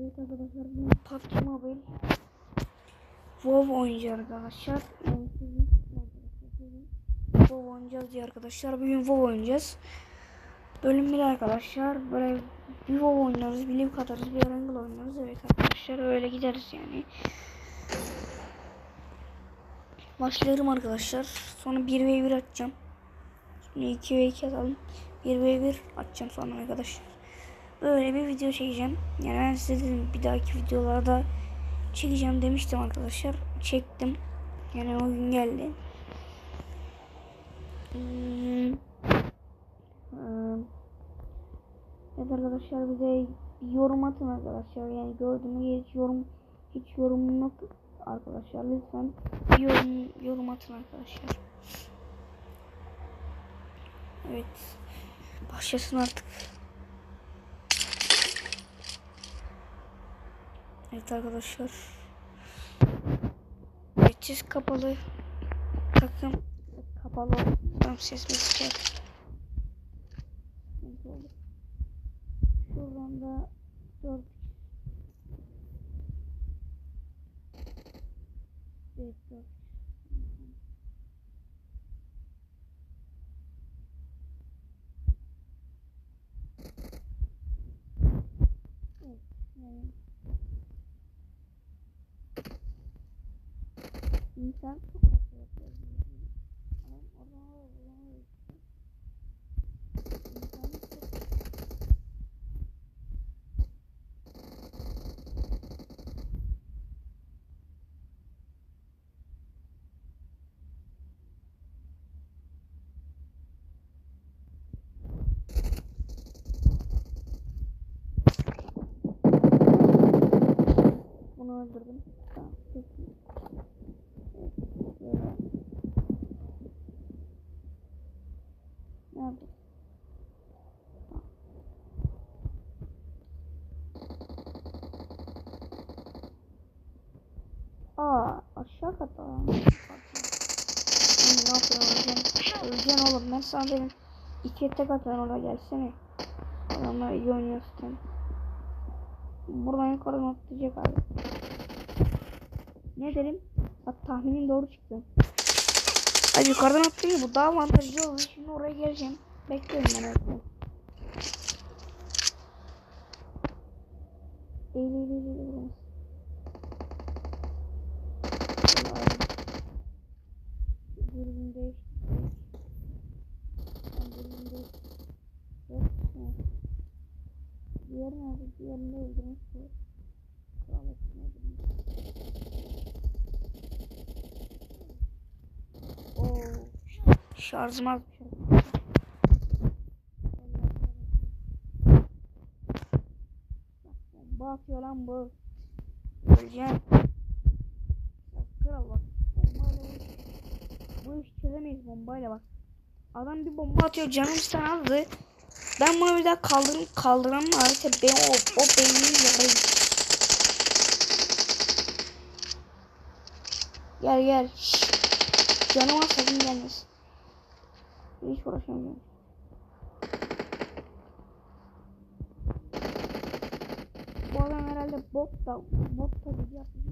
Evet arkadaşlar bugün PUBG Mobile WoW oynayacağız arkadaşlar. WoW oynayacağız diye arkadaşlar. Bugün WoW oynayacağız. Bölüm 1 arkadaşlar. Böyle bir WoW oynarız, bir Liv atarız, bir Erangel oynarız. Evet arkadaşlar öyle gideriz yani. Başlarım arkadaşlar. Sonra 1v1 atacağım. Sonra 2v2 atalım. 1v1 atacağım sonra arkadaşlar. Böyle bir video çekeceğim. Yani ben size dedim bir dahaki videolarda çekeceğim demiştim arkadaşlar. Çektim. Yani o gün geldi. Hmm. Ee, Evet arkadaşlar bize yorum atın arkadaşlar. Yani gördüğünüz hiç yorum hiç yorum yok arkadaşlar. Lütfen yorum, yorum atın arkadaşlar. Evet. Başlasın artık. Evet arkadaşlar. Geçiş kapalı. Takım kapalı. Tam ses mi çıkacak? Şuradan da 4 Evet 4 Evet, yani İnsan çok hata yapıyor. Adam oradan oraya buradan oraya gitti. İnsanın çok Bunu öldürdüm. Tamam. Peki. Evet, böyle. Nerede? Tamam. Aa kata. Oğlum, Ne yapıyorsun öleceksin? Öleceksin oğlum ben sana dedim. İki tek atan oraya gelsene. Adamlar iyi oynuyor zaten. Buradan yukarıdan atlayacak abi. Ne derim? Bak tahminin doğru çıktı. Hadi yukarıdan atlıyor bu daha avantajlı olur. Şimdi oraya geleceğim. Bekliyorum ben öyle. Eğil eğil eğil eğil. eğil. Dürbün değişti. Ben dürbün değişti. Yok. yok. Diğer nerede? Diğerini de öldürmüş bu. Kral öldürmüş. Oo. Şarjım az. Bomba atıyor lan bu. Öleceğim. Bak kral bak. Bombayla çözemeyiz bombayla bak. Adam bir bomba atıyor canım sana aldı. Ben bunu bir daha kaldırım kaldıramam artık ben o o beynin yarayı. Gel gel. Şşş. Canıma sakın gelmesin. Hiç uğraşamıyorum. Bu adam herhalde bot da bot da gibi yapmış.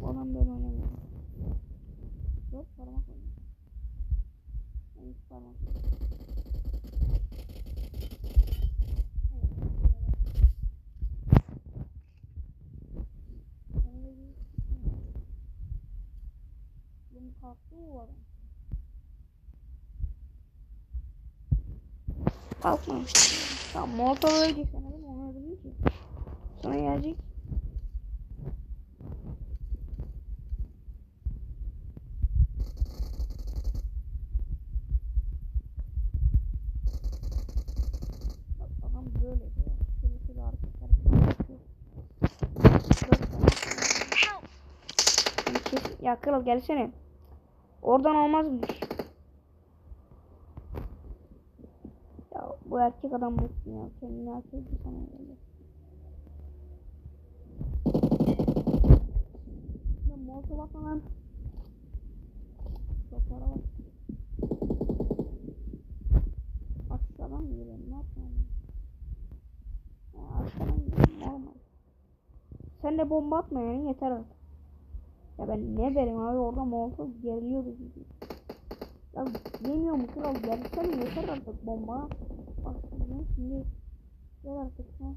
Bu adam böyle oynamıyor. Dört parmak oynuyor. Ben üç parmak oynuyorum. Bunun kalktı mı bu adam? Kalkmamıştı. Tamam Molotov ölecek sanırım onu öldürdüm ki. Sonra gelecek. Bak adam böyle diyor. Şöyle şöyle hareketler yapıyor. Dört tane Yani kes- Ya kral gelsene. Oradan olmazmış. Ya bu erkek adam bu ya. Kendini erkek sana geldi. Ya molta bakma lan. Şoföre bak. Aşağıdan mı geliyorum? Ne yapıyorum? Ya arkadan geliyorum. Normal. sen de bomba atma yani yeter artık. Ya ben ne derim abi orada molotof geriliyordu çünkü. Ya yemiyor mu kral gelsene yeter artık bomba. Bak şimdi şimdi gel artık ha.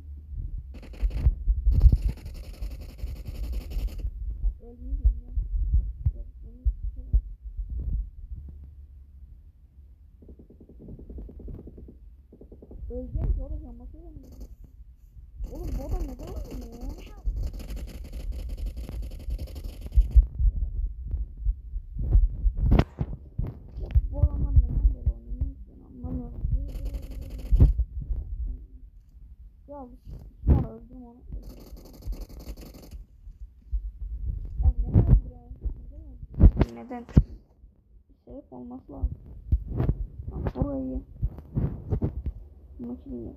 Ölmeyeceğim ya. Öleceğim ki oğlum yanması ölmeyeceğim. Oğlum bu adam neden ölmüyor ya? Ya bu adamlar neden böyle oynuyor ki ben anlamıyorum. Ya sonra öldüm onu. Neden sebep olması lazım. Burayı makineyi.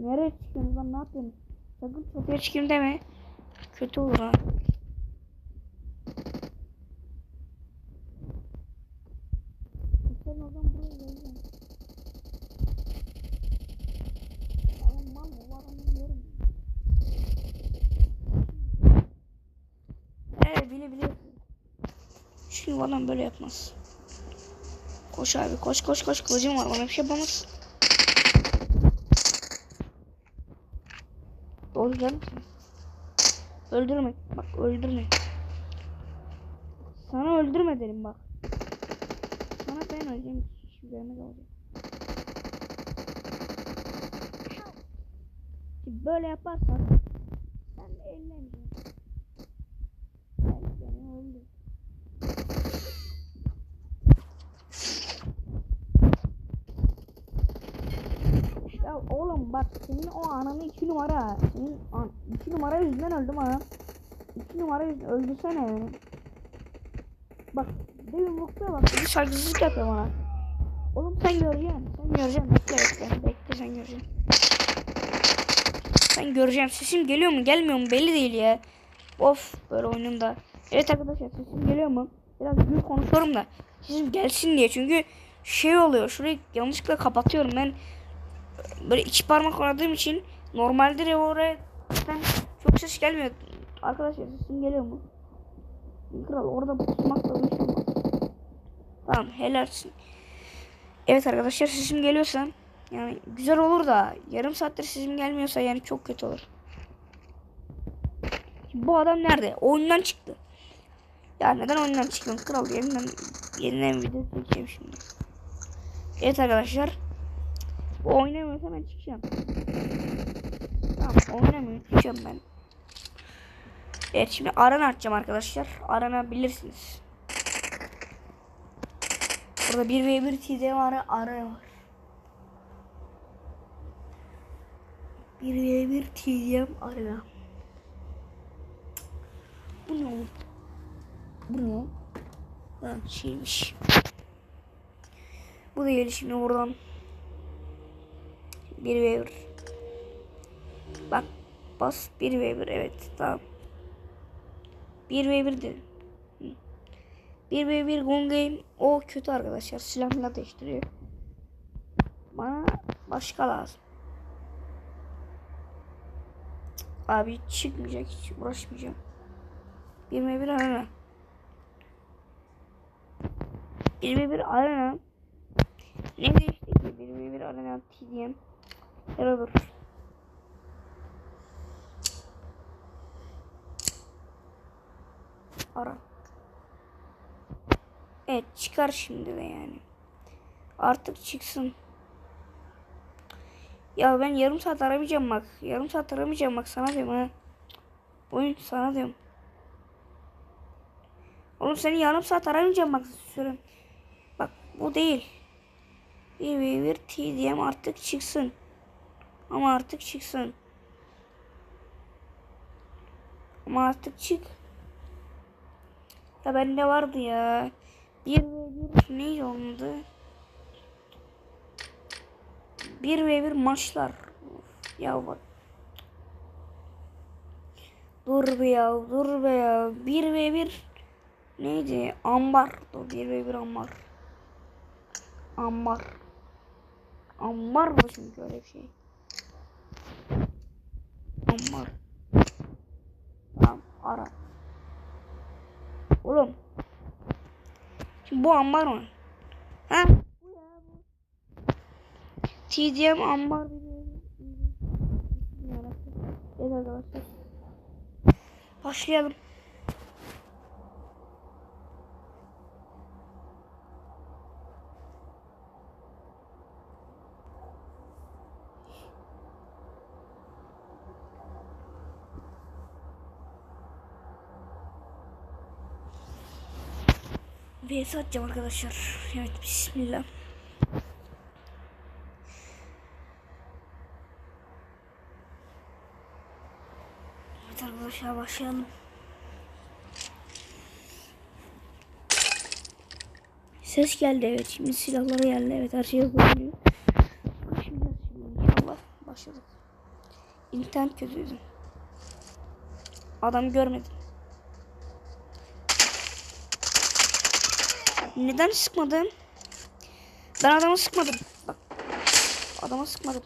Nereye çıkıyorsunuz lan ne yapıyorsunuz? Sakın çatıya çıkayım deme. Kötü olur ha. Sen oradan buraya geleceksin. Adam mal mı? O adamı biliyorum. Evet bile bile. Çünkü bu adam böyle yapmaz. Koş abi koş koş koş kılıcım var bana bir şey yapamaz. Doğru misin? Öldürme. Bak öldürme. Sana öldürme dedim bak. Sana ben öleceğim. Şu görmez olacak. Böyle yaparsan ben de ellemeyeceğim. Ben seni öldür. Ya oğlum bak senin o ananı iki numara. Senin an, iki numara yüzünden öldüm ha. İki numara yüzünden öldürsene. Bak demin bukta bak bir saygısızlık yapıyor bana. Oğlum sen göreceksin. Sen göreceksin. Bekle bekle. Bekle sen göreceksin. Ben göreceğim. Sesim geliyor mu gelmiyor mu belli değil ya. Of böyle oyununda. Evet arkadaşlar sesim geliyor mu? Biraz büyük konuşuyorum da. Sesim gelsin diye çünkü şey oluyor. Şurayı yanlışlıkla kapatıyorum ben böyle iki parmak oynadığım için normalde de oraya çok ses gelmiyor. Arkadaşlar sesim geliyor mu? Kral orada pusmakla bir şey olmaz. Tamam. Evet arkadaşlar sesim geliyorsa yani güzel olur da yarım saattir sesim gelmiyorsa yani çok kötü olur. Bu adam nerede? Oyundan çıktı. Ya neden oyundan çıktın kral? Yeniden, yeniden video çekeceğim şimdi. Evet arkadaşlar. Bu oynamıyorsa ben çıkacağım. Tamam oynamıyor çıkacağım ben. Evet şimdi arena açacağım arkadaşlar. Arena bilirsiniz. Burada 1v1 TD var arena var. 1v1 TDM arena. Bu ne oğlum? Bu ne? Ha şeymiş. Bu değil şimdi buradan. 1 ve 1. Bak bas 1 ve 1 evet tamam. 1 ve 1 dedim. 1 ve 1 gun game o kötü arkadaşlar silahla değiştiriyor. Bana başka lazım. Abi çıkmayacak hiç uğraşmayacağım. 1 ve 1 arena. 1 ve 1 arena. Ne değişti ki? 1 ve 1 arena TDM. Beraber. Ara. Evet çıkar şimdi de yani. Artık çıksın. Ya ben yarım saat aramayacağım bak. Yarım saat aramayacağım bak sana diyorum ha. Oyun sana diyorum. Oğlum seni yarım saat aramayacağım bak sürüm. Bak bu değil. Bir bir bir TDM artık çıksın. Ama artık çıksın. Ama artık çık. Ya bende vardı ya. Bir ve bir neydi onun? Bir ve bir maçlar. Of, ya bak. Dur be ya, dur be ya. Bir ve bir neydi? Ambar. Dur bir ve bir ambar. Ambar. Ambar mı çünkü öyle bir şey. Ambar. Tamam ara. Oğlum. Şimdi bu ambar mı? Ha? Bu ya bu. TDM ambar Evet arkadaşlar. Başlayalım. VS atacağım arkadaşlar. Evet bismillah. Evet arkadaşlar başlayalım. Ses geldi evet. Şimdi silahlara geldi. Evet her şey. Başlayacağız şimdi inşallah. Başladık. İnternet kötüydü. Adam görmedim. Neden sıkmadım? Ben adama sıkmadım. Bak. Adama sıkmadım.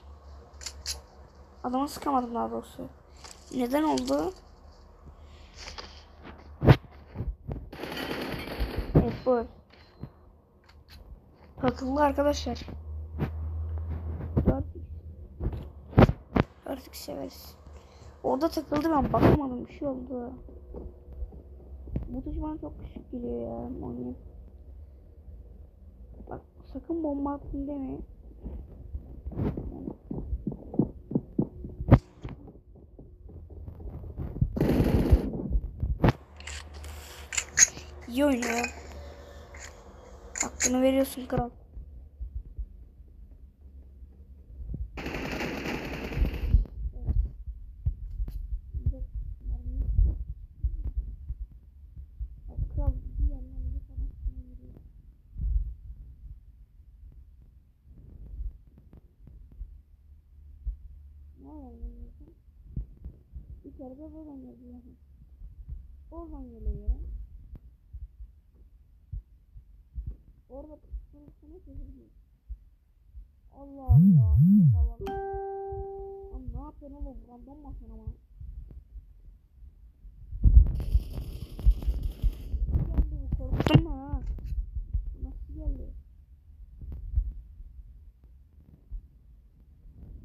Adama sıkamadım daha doğrusu. Neden oldu? Evet bu. Takıldı arkadaşlar. Gördük severiz. Orada takıldı ben bakamadım bir şey oldu. Bu bana çok küçük geliyor ya. Oynayayım. Sakın bomba attın deme. İyi oynuyor. Hakkını veriyorsun kral. Bak, kral bir yandan bir taraftan yürüyor. Ne yapıyorsun? De buradan yazıyorum. Oradan geliyorum. Orada sana çözülmüyor. Allah Allah. Allah. Lan ne yapıyorsun oğlum? Random geldi bu? Korktun mu ha? Nasıl geldi?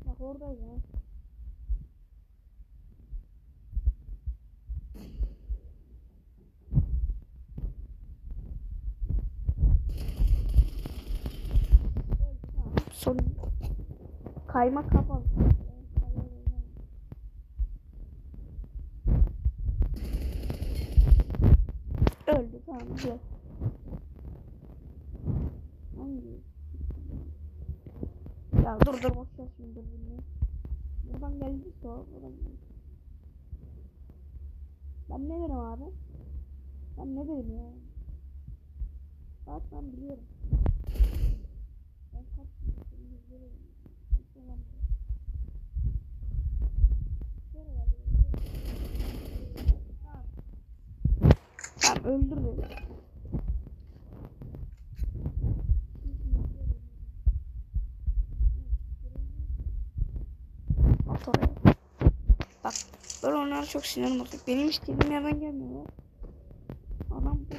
Bak oradaydı ha. Kayma kapalı. Öldü tamam güzel. Ya dur dur boş ver şimdi bunu. Buradan geldiyse o buradan geldi. Ben ne derim abi? Ben ne derim ya? Bak ben biliyorum. Ben kaç yıldır izliyorum. Öldür beni. Oraya. Bak böyle onlara çok sinirim bozuk. Benim istediğim yerden gelmiyor. Adam bu.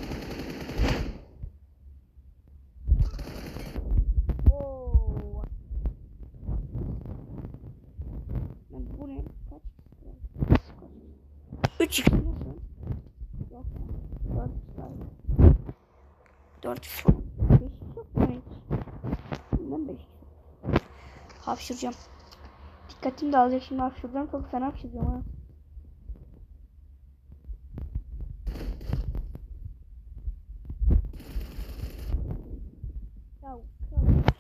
Bu ne? Kaç? 4 x falan. 5 x yok mu hiç? Bilmem 5 x. Hapşıracağım. Dikkatim dağılacak şimdi hapşıracağım. Çok fena hapşıracağım ha.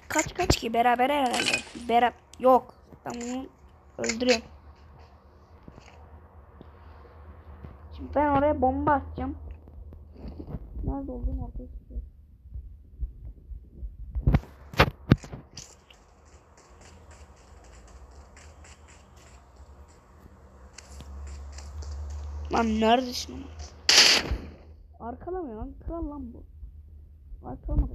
Kaç kaç ki beraber herhalde. Beraber yok. Ben bunu öldürüyorum. Şimdi ben oraya bomba atacağım. Nerede olduğunu ortaya Lan neredesin ama? Arkalamıyor lan. Kral lan bu. Arkalamadı.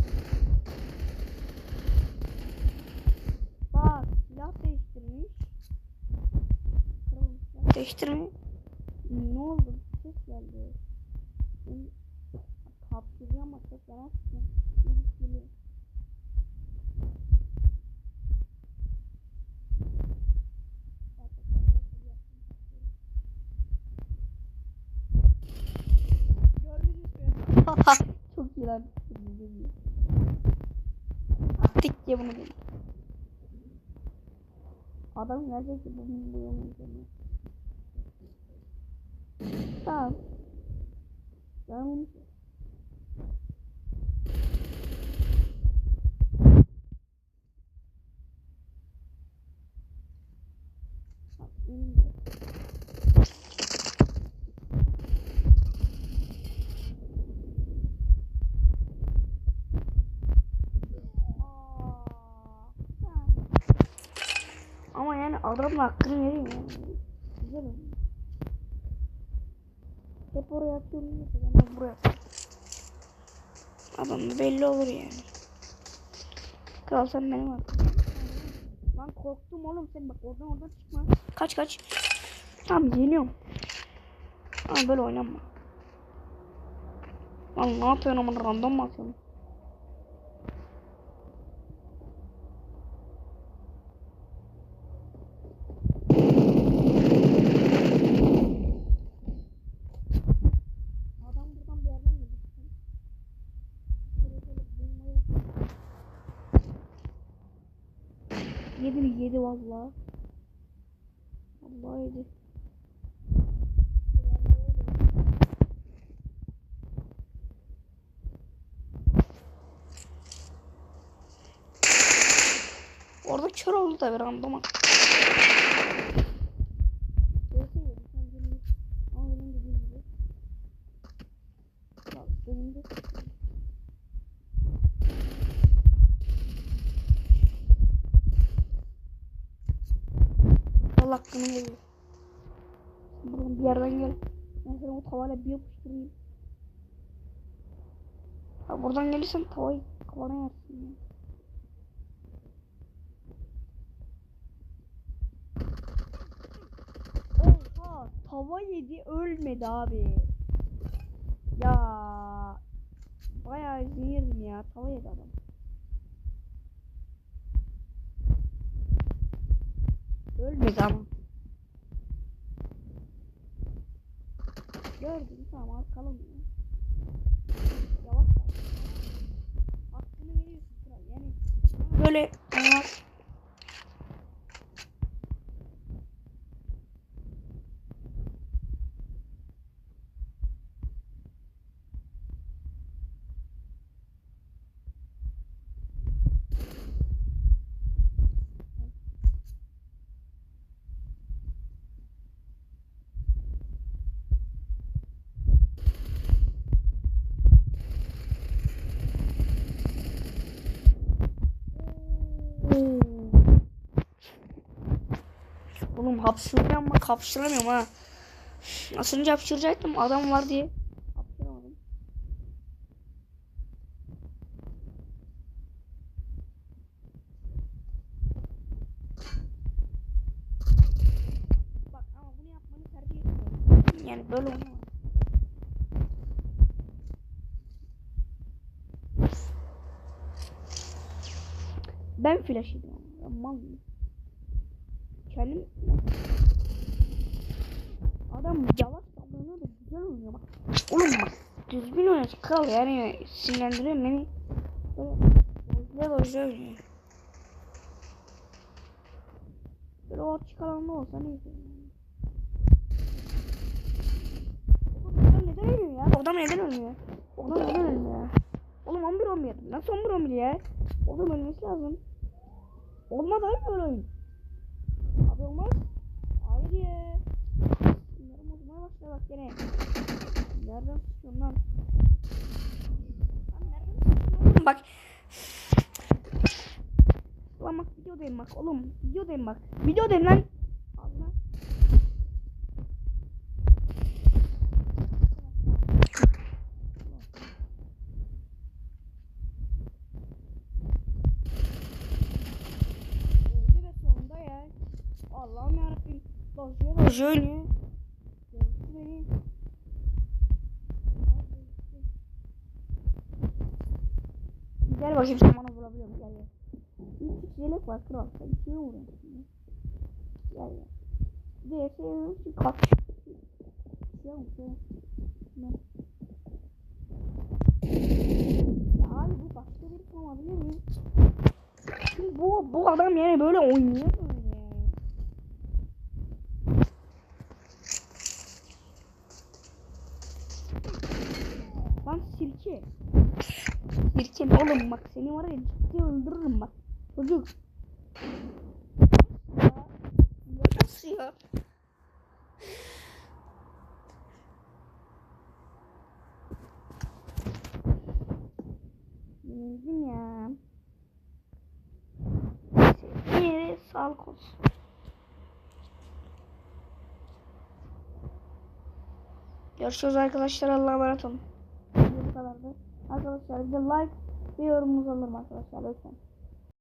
Bak silah değiştirmiş. Kral silah Seçtirme. Ne oldu? Ses geldi. Kaptırıyor ama ses Lan. Dik diye bunu bil. Adam gelecek ki bunu duyamayacağım. Tamam. Ben onu Bak, indi. Aa, ha. Adamın hakkını vereyim yani. Güzel oldu. Hep oraya atıyorum. Ben buraya atıyorum. Adam da belli olur yani. Kral sen benim arkadaşım. Lan korktum oğlum sen bak oradan oradan çıkma. Kaç kaç. Tamam yeniyorum. Ama böyle oynanma. Lan ne yapıyorsun ama random mı atıyorsun? Adam buradan bir yerden geldi. Böyle böyle bulmaya- Yedi mi yedi valla. Vallahi yedi. Orada kör oldu da bir randoma. Neyse yedi, sen benim- Ama benim dediğim gibi. Bak, benim de- Allah hakkını veriyor. Buradan bir yerden gel. Ben seni o tavayla bir yapıştırayım. Ha buradan gelirsen tavayı kafana yersin ya. Oha tava yedi ölmedi abi. Ya bayağı izleyirdim ya tava yedi adam. Ölmedi ama. Gördüm tamam arkalım ya. Yavaş yavaş. Hakkını veriyorsun kral yani. Böyle ama Oğlum hapşırıyorum ama kapşıramıyorum ha. Az önce hapşıracaktım adam var diye. Hapşıramadım. Bak ama bunu yapmanı tercih etmiyorum. Yani böyle oynama. Ben flash ediyorum. Ben mal mıyım? Kendim Adam yavaş davranıyor da güzel oynuyor bak. Oğlum bak düzgün oynuyor kral yani sinirlendiriyor beni. Böyle bozluyor bozluyor oynuyor. Böyle o açık alanda olsa neyse. Adam neden ölüyor ya? Adam neden ölüyor? Adam neden ölüyor ya? Oğlum 11 11. Nasıl 11 11 ya? Oğlum ölmesi lazım. Olmadı abi böyle oyun. Abi olmaz. Hayır ya. Bunları başlıyor bak gene. Nereden tutuyorsun lan? Lan nereden oğlum bak. Lan bak videodayım bak oğlum. Videodayım bak. Videodayım lan. Allah. Allah'ım yarabbim. Bozuyor oynuyor. beni. Gel bakayım sen bana vurabiliyor musun? Gel gel. Üç yelek var kral. Sen kime vuruyorsun? Gel gel. DS için kaç. Şey yok şey. Ne? Ya abi bu başka bir şey olabilir mi? Şimdi bu, bu adam yani böyle oynuyor böyle. Lan sirke. Sirke ne oğlum bak seni var ya ciddi öldürürüm bak. Çocuk. Nasıl ya? Yenildim ya. Yeri sağlık olsun. Görüşürüz arkadaşlar. Allah'a emanet olun. Bu kadardı. Arkadaşlar bir like ve yorumunuzu alırım arkadaşlar lütfen.